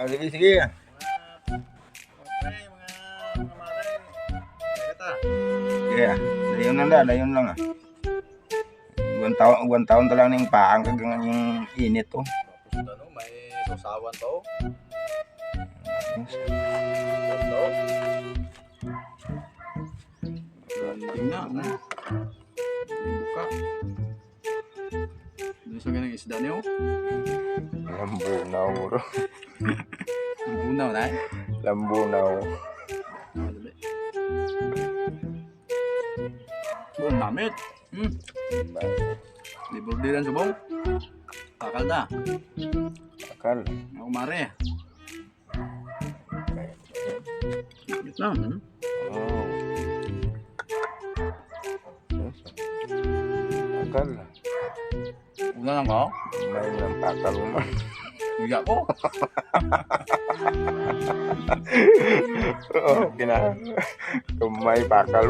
Ah, sige, sige. Sige, ah. dayon lang da, dayon lang ah. Buwan taon, buwan taon ta lang ning paang kagang yung init oh. Tapos ano, may susawan to. Landing na. Buka. Doon sa ganang isda niyo. Lambunaw bro. Ang bunaw na eh. Lambunaw. Bong namit. Hmm. Libog din ang subong. Kakal na. Akal. Ako mare. Ito lang. Hmm? Oh. Yes. Akal. Una lang ko. May lang pakal mo. Uya ko. Oo, kina. Kumay pakal